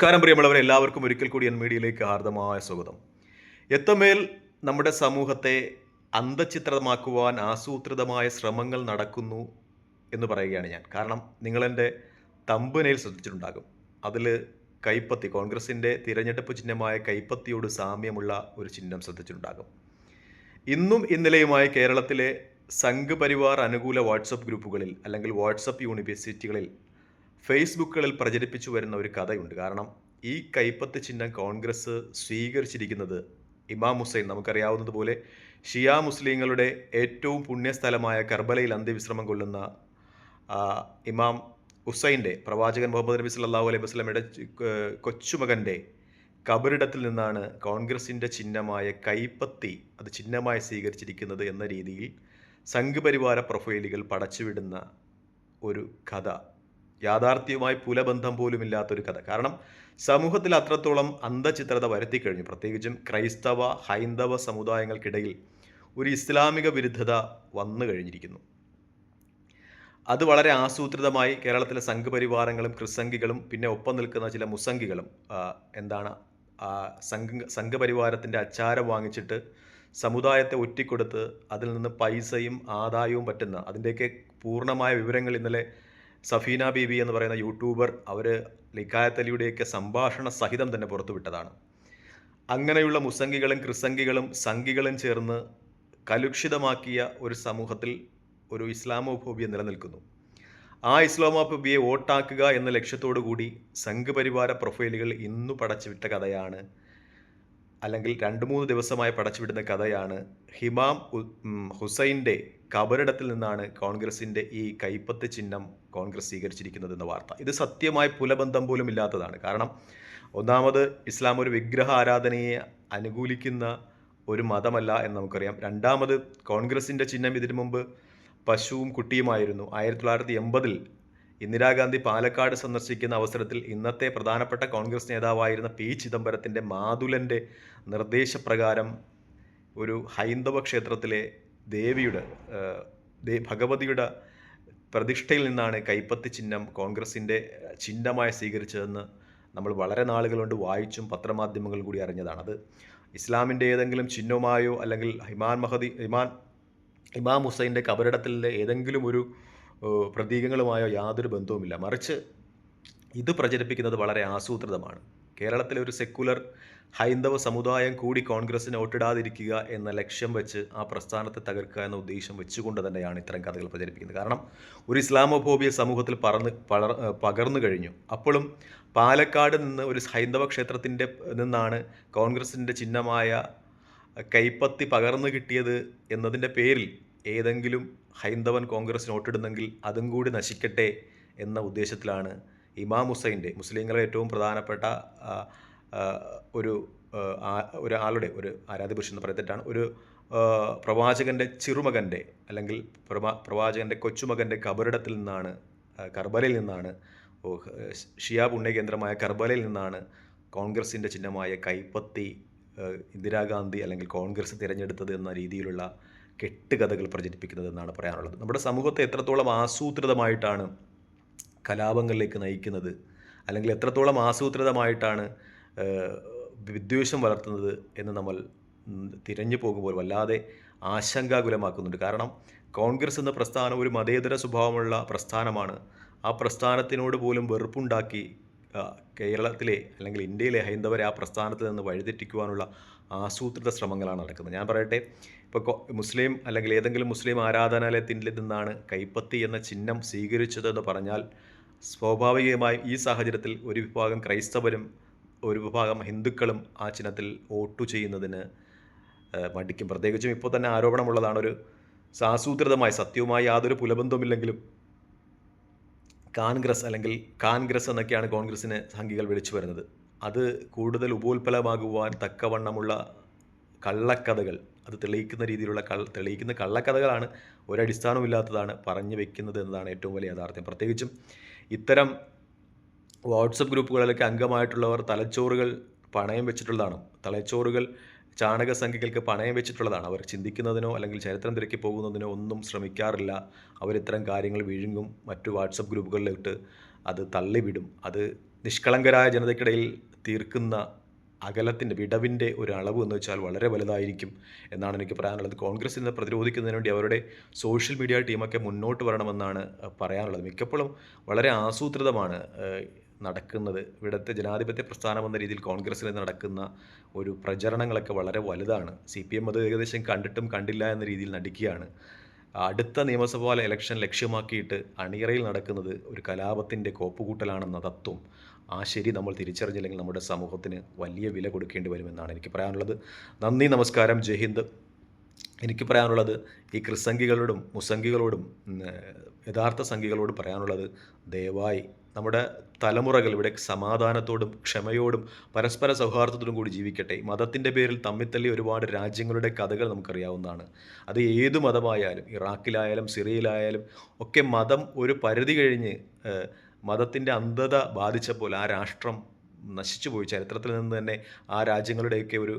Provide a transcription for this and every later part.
നമസ്കാരം പ്രിയമുള്ളവർ എല്ലാവർക്കും ഒരിക്കൽ കൂടി എൻ മീഡിയയിലേക്ക് ഹാർദമായ സ്വാഗതം. എത്തമേൽ നമ്മുടെ സമൂഹത്തെ അന്തചിത്രമാക്കുവാൻ ആസൂത്രിതമായ ശ്രമങ്ങൾ നടക്കുന്നു എന്ന് പറയുകയാണ് ഞാൻ. കാരണം നിങ്ങളെന്റെ തമ്പനയിൽ ശ്രദ്ധിച്ചിട്ടുണ്ടാകും. അതിൽ കൈപ്പത്തി കോൺഗ്രസിന്റെ തിരഞ്ഞെടുപ്പ് ചിഹ്നമായ കൈപ്പത്തിയോട് സാമ്യമുള്ള ഒരു ചിഹ്നം ശ്രദ്ധിച്ചിട്ടുണ്ടാകും. ഇന്നും ഇന്നലെയുമായി കേരളത്തിലെ സംഘ് പരിവാർ അനുകൂല വാട്സപ്പ് ഗ്രൂപ്പുകളിൽ അല്ലെങ്കിൽ വാട്സപ്പ് യൂണിവേഴ്സിറ്റികളിൽ ഫേസ്ബുക്കുകളിൽ പ്രചരിപ്പിച്ചു വരുന്ന ഒരു കഥയുണ്ട്. കാരണം ഈ കൈപ്പത്ത് ചിഹ്നം കോൺഗ്രസ് സ്വീകരിച്ചിരിക്കുന്നത് ഇമാം ഹുസൈൻ. നമുക്കറിയാവുന്നതുപോലെ ഷിയ മുസ്ലിങ്ങളുടെ ഏറ്റവും പുണ്യസ്ഥലമായ കർബലയിൽ അന്ത്യവിശ്രമം കൊള്ളുന്ന ഇമാം ഹുസൈന്റെ പ്രവാചകൻ മുഹമ്മദ് നബി സല്ലല്ലാഹു അലൈഹി വസ്ലമിയുടെ കൊച്ചുമകന്റെ കബറിടത്തിൽ നിന്നാണ് കോൺഗ്രസിന്റെ ചിഹ്നമായ കൈപ്പത്തി അത് ചിഹ്നമായി സ്വീകരിച്ചിരിക്കുന്നത് എന്ന രീതിയിൽ സംഘപരിവാര പ്രൊഫൈലുകൾ പടച്ചുവിടുന്ന ഒരു കഥ. യാഥാർത്ഥ്യവുമായി പുലബന്ധം പോലുമില്ലാത്തൊരു കഥ. കാരണം സമൂഹത്തിൽ അത്രത്തോളം അന്ധചിത്രത വരുത്തിക്കഴിഞ്ഞു. പ്രത്യേകിച്ചും ക്രൈസ്തവ ഹൈന്ദവ സമുദായങ്ങൾക്കിടയിൽ ഒരു ഇസ്ലാമിക വിരുദ്ധത വന്നു കഴിഞ്ഞിരിക്കുന്നു. അത് വളരെ ആസൂത്രിതമായി കേരളത്തിലെ സംഘപരിവാരങ്ങളും ക്രിസംഗികളും പിന്നെ ഒപ്പം നിൽക്കുന്ന ചില മുസംഗികളും എന്താണ് സംഘ സംഘപരിവാരത്തിന്റെ അച്ചാരം വാങ്ങിച്ചിട്ട് സമുദായത്തെ ഒറ്റിക്കൊടുത്ത് അതിൽ നിന്ന് പൈസയും ആദായവും പറ്റുന്ന അതിന്റെയൊക്കെ പൂർണമായ വിവരങ്ങൾ ഇന്നലെ സഫീന ബീബി എന്ന് പറയുന്ന യൂട്യൂബർ അവർ ലിക്കായത്തലിയുടെയൊക്കെ സംഭാഷണ സഹിതം തന്നെ പുറത്തുവിട്ടതാണ്. അങ്ങനെയുള്ള മുസംഗികളും ക്രിസംഗികളും സംഘികളും ചേർന്ന് കലുഷിതമാക്കിയ ഒരു സമൂഹത്തിൽ ഒരു ഇസ്ലാമോഫോബിയ നിലനിൽക്കുന്നു. ആ ഇസ്ലാമോഫോബിയെ വോട്ടാക്കുക എന്ന ലക്ഷ്യത്തോടു കൂടി സംഘപരിവാര പ്രൊഫൈലുകൾ ഇന്നു പടച്ചുവിട്ട കഥയാണ് അല്ലെങ്കിൽ രണ്ട് മൂന്ന് ദിവസമായി പടച്ചുവിടുന്ന കഥയാണ് ഹിമാം ഹുസൈന്റെ കബറിടത്തിൽ നിന്നാണ് കോൺഗ്രസിന്റെ ഈ കൈപ്പത്ത് ചിഹ്നം കോൺഗ്രസ് സ്വീകരിച്ചിരിക്കുന്നത് എന്ന വാർത്ത. ഇത് സത്യമായി പുലബന്ധം പോലും ഇല്ലാത്തതാണ്. കാരണം ഒന്നാമത് ഇസ്ലാം ഒരു വിഗ്രഹ ആരാധനയെ അനുകൂലിക്കുന്ന ഒരു മതമല്ല എന്ന് നമുക്കറിയാം. രണ്ടാമത് കോൺഗ്രസിന്റെ ചിഹ്നം ഇതിനു മുമ്പ് പശുവും കുട്ടിയുമായിരുന്നു. ആയിരത്തി തൊള്ളായിരത്തി എൺപതിൽ ഇന്ദിരാഗാന്ധി പാലക്കാട് സന്ദർശിക്കുന്ന അവസരത്തിൽ ഇന്നത്തെ പ്രധാനപ്പെട്ട കോൺഗ്രസ് നേതാവായിരുന്ന പി ചിദംബരത്തിന്റെ മാതുലന്റെ നിർദ്ദേശപ്രകാരം ഒരു ഹൈന്ദവ ക്ഷേത്രത്തിലെ ദേവിയുടെ ഭഗവതിയുടെ പ്രതിഷ്ഠയിൽ നിന്നാണ് കൈപ്പത്തി ചിഹ്നം കോൺഗ്രസിന്റെ ചിഹ്നമായി സ്വീകരിച്ചതെന്ന് നമ്മൾ വളരെ നാളുകൾ കൊണ്ട് വായിച്ചും പത്രമാധ്യമങ്ങൾ കൂടി അറിഞ്ഞതാണ്. അത് ഇസ്ലാമിന്റെ ഏതെങ്കിലും ചിഹ്നമായോ അല്ലെങ്കിൽ ഹിമാൻ മഹദി ഹിമാൻ ഇമാം ഹുസൈന്റെ കബറിടത്തിലെ ഏതെങ്കിലും ഒരു പ്രതീകങ്ങളുമായോ യാതൊരു ബന്ധവുമില്ല. മറിച്ച് ഇത് പ്രചരിപ്പിക്കുന്നത് വളരെ ആസൂത്രിതമാണ്. കേരളത്തിലെ ഒരു സെക്കുലർ ഹൈന്ദവ സമുദായം കൂടി കോൺഗ്രസിന് വോട്ടിടാതിരിക്കുക എന്ന ലക്ഷ്യം വെച്ച് ആ പ്രസ്ഥാനത്തെ തകർക്കുക എന്ന ഉദ്ദേശം വെച്ചുകൊണ്ട് തന്നെയാണ് ഇത്തരം കഥകൾ പ്രചരിപ്പിക്കുന്നത്. കാരണം ഒരു ഇസ്ലാമോഫോബിയ സമൂഹത്തിൽ പറന്ന് പളർ പകർന്നു കഴിഞ്ഞു. അപ്പോഴും പാലക്കാട് നിന്ന് ഒരു ഹൈന്ദവ ക്ഷേത്രത്തിന്റെ നിന്നാണ് കോൺഗ്രസിന്റെ ചിഹ്നമായ കൈപ്പത്തി പകർന്നു കിട്ടിയത് എന്നതിന്റെ പേരിൽ ഏതെങ്കിലും ഹൈന്ദവൻ കോൺഗ്രസ് നോട്ടിടുന്നെങ്കിൽ അതും കൂടി നശിക്കട്ടെ എന്ന ഉദ്ദേശത്തിലാണ് ഇമാം ഹുസൈന്റെ മുസ്ലിങ്ങളുടെ ഏറ്റവും പ്രധാനപ്പെട്ട ഒരു ഒരാളുടെ ഒരു ആരാധ്യപുരുഷൻ എന്ന് പറയത്തിട്ടാണ് ഒരു പ്രവാചകന്റെ ചെറുമകന്റെ അല്ലെങ്കിൽ പ്രവാ പ്രവാചകന്റെ കൊച്ചുമകന്റെ കബറിടത്തിൽ നിന്നാണ് കർബലയിൽ നിന്നാണ് ഷിയാ പുണ്യകേന്ദ്രമായ കർബലയിൽ നിന്നാണ് കോൺഗ്രസിന്റെ ചിഹ്നമായ കൈപ്പത്തി ഇന്ദിരാഗാന്ധി അല്ലെങ്കിൽ കോൺഗ്രസ് തിരഞ്ഞെടുത്തത് എന്ന രീതിയിലുള്ള കെട്ടുകഥകൾ പ്രചരിപ്പിക്കുന്നത് എന്നാണ് പറയാനുള്ളത്. നമ്മുടെ സമൂഹത്തെ എത്രത്തോളം ആസൂത്രിതമായിട്ടാണ് കലാപങ്ങളിലേക്ക് നയിക്കുന്നത് അല്ലെങ്കിൽ എത്രത്തോളം ആസൂത്രിതമായിട്ടാണ് വിദ്വേഷം വളർത്തുന്നത് എന്ന് നമ്മൾ തിരഞ്ഞു പോകുമ്പോൾ വല്ലാതെ ആശങ്കാകുലമാക്കുന്നുണ്ട്. കാരണം കോൺഗ്രസ് എന്ന പ്രസ്ഥാനം ഒരു മതേതര സ്വഭാവമുള്ള പ്രസ്ഥാനമാണ്. ആ പ്രസ്ഥാനത്തിനോട് പോലും വെറുപ്പുണ്ടാക്കി കേരളത്തിലെ അല്ലെങ്കിൽ ഇന്ത്യയിലെ ഹൈന്ദവരെ ആ പ്രസ്ഥാനത്തിൽ നിന്ന് വഴിതെറ്റിക്കുവാനുള്ള ആസൂത്രിത ശ്രമങ്ങളാണ് നടക്കുന്നത്. ഞാൻ പറയട്ടെ ഇപ്പോൾ മുസ്ലിം അല്ലെങ്കിൽ ഏതെങ്കിലും മുസ്ലിം ആരാധനാലയത്തിൽ നിന്നാണ് കൈപ്പത്തി എന്ന ചിഹ്നം സ്വീകരിച്ചതെന്ന് പറഞ്ഞാൽ സ്വാഭാവികമായും ഈ സാഹചര്യത്തിൽ ഒരു വിഭാഗം ക്രൈസ്തവരും ഒരു വിഭാഗം ഹിന്ദുക്കളും ആ ചിഹ്നത്തിൽ വോട്ടു ചെയ്യുന്നതിന് മടിക്കും. പ്രത്യേകിച്ചും ഇപ്പോൾ തന്നെ ആരോപണമുള്ളതാണ് ഒരു ആസൂത്രിതമായി സത്യവുമായി യാതൊരു പുലബന്ധവുമില്ലെങ്കിലും കാൺഗ്രസ് അല്ലെങ്കിൽ കാൺഗ്രസ് എന്നൊക്കെയാണ് കോൺഗ്രസിനെ സംഘികൾ വിളിച്ചു വരുന്നത്. അത് കൂടുതൽ ഉപോത്പലമാകുവാൻ തക്കവണ്ണമുള്ള കള്ളക്കഥകൾ അത് തെളിയിക്കുന്ന രീതിയിലുള്ള കള്ള തെളിയിക്കുന്ന കള്ളക്കഥകളാണ് ഒരടിസ്ഥാനമില്ലാത്തതാണ് പറഞ്ഞു വെക്കുന്നത് എന്നതാണ് ഏറ്റവും വലിയ യാഥാർത്ഥ്യം. പ്രത്യേകിച്ചും ഇത്തരം വാട്സപ്പ് ഗ്രൂപ്പുകളിലൊക്കെ അംഗമായിട്ടുള്ളവർ തലച്ചോറുകൾ പണയം വെച്ചിട്ടുള്ളതാണ്. തലച്ചോറുകൾ ചാണക സംഖ്യകൾക്ക് പണയം വെച്ചിട്ടുള്ളതാണ്. അവർ ചിന്തിക്കുന്നതിനോ അല്ലെങ്കിൽ ചരിത്രം തിരക്കി പോകുന്നതിനോ ഒന്നും ശ്രമിക്കാറില്ല. അവർ ഇത്തരം കാര്യങ്ങൾ വിഴുങ്ങും മറ്റു വാട്സപ്പ് ഗ്രൂപ്പുകളിലിട്ട് അത് തള്ളിവിടും. അത് നിഷ്കളങ്കരായ ജനതയ്ക്കിടയിൽ തീർക്കുന്ന അകലത്തിന്റെ വിടവിന്റെ ഒരു അളവ് എന്ന് വെച്ചാൽ വളരെ വലുതായിരിക്കും എന്നാണ് എനിക്ക് പറയാനുള്ളത്. കോൺഗ്രസിനെ പ്രതിരോധിക്കുന്നതിന് വേണ്ടി അവരുടെ സോഷ്യൽ മീഡിയ ടീമൊക്കെ മുന്നോട്ട് വരണമെന്നാണ് പറയാനുള്ളത്. മിക്കപ്പോഴും വളരെ ആസൂത്രിതമാണ് നടക്കുന്നത്. ഇവിടുത്തെ ജനാധിപത്യ പ്രസ്ഥാനം എന്ന രീതിയിൽ കോൺഗ്രസ്സിൽ നടക്കുന്ന ഒരു പ്രചരണങ്ങളൊക്കെ വളരെ വലുതാണ്. സി പി എം അത് ഏകദേശം കണ്ടിട്ടും കണ്ടില്ല എന്ന രീതിയിൽ നടിക്കുകയാണ്. അടുത്ത നിയമസഭാ ഇലക്ഷൻ ലക്ഷ്യമാക്കിയിട്ട് അണിയറയിൽ നടക്കുന്നത് ഒരു കലാപത്തിന്റെ കോപ്പുകൂട്ടലാണെന്ന തത്വം ആ ശരി നമ്മൾ തിരിച്ചറിഞ്ഞില്ലെങ്കിൽ നമ്മുടെ സമൂഹത്തിന് വലിയ വില കൊടുക്കേണ്ടി വരുമെന്നാണ് എനിക്ക് പറയാനുള്ളത്. നന്ദി നമസ്കാരം ജയ് ഹിന്ദ്. എനിക്ക് പറയാനുള്ളത് ഈ ക്രിസംഖികളോടും മുസംഗികളോടും യഥാർത്ഥ സംഖികളോടും പറയാനുള്ളത് ദയവായി നമ്മുടെ തലമുറകൾ ഇവിടെ സമാധാനത്തോടും ക്ഷമയോടും പരസ്പര സൗഹാർദ്ദത്തോടും കൂടി ജീവിക്കട്ടെ. മതത്തിന്റെ പേരിൽ തമ്മിത്തല്ലി ഒരുപാട് രാജ്യങ്ങളുടെ കഥകൾ നമുക്കറിയാവുന്നതാണ്. അത് ഏത് മതമായാലും ഇറാഖിലായാലും സിറിയയിലായാലും ഒക്കെ മതം ഒരു പരിധി കഴിഞ്ഞ് മതത്തിന്റെ അന്ധത ബാധിച്ചപ്പോൾ ആ രാഷ്ട്രം നശിച്ചു പോയി. ചരിത്രത്തിൽ നിന്ന് തന്നെ ആ രാജ്യങ്ങളുടെയൊക്കെ ഒരു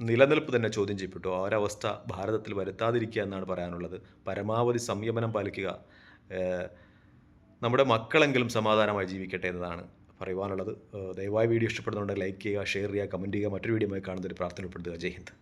നിലനിൽപ്പ് തന്നെ ചോദ്യം ചെയ്യപ്പെട്ടു. ആ ഒരവസ്ഥ ഭാരതത്തിൽ വരുത്താതിരിക്കുക എന്നാണ് പറയാനുള്ളത്. പരമാവധി സംയമനം പാലിക്കുക. നമ്മുടെ മക്കളെങ്കിലും സമാധാനമായി ജീവിക്കട്ടെ എന്നതാണ് പറയുവാനുള്ളത്. ദയവായി വീഡിയോ ഇഷ്ടപ്പെടുന്നുണ്ടെങ്കിൽ ലൈക്ക് ചെയ്യുക ഷെയർ ചെയ്യുക കമന്റ് ചെയ്യുക. മറ്റൊരു വീഡിയോ കാണുന്നതിൽ പ്രാർത്ഥന ഉൾപ്പെടുത്തുക. ജയ് ഹിന്ദ്.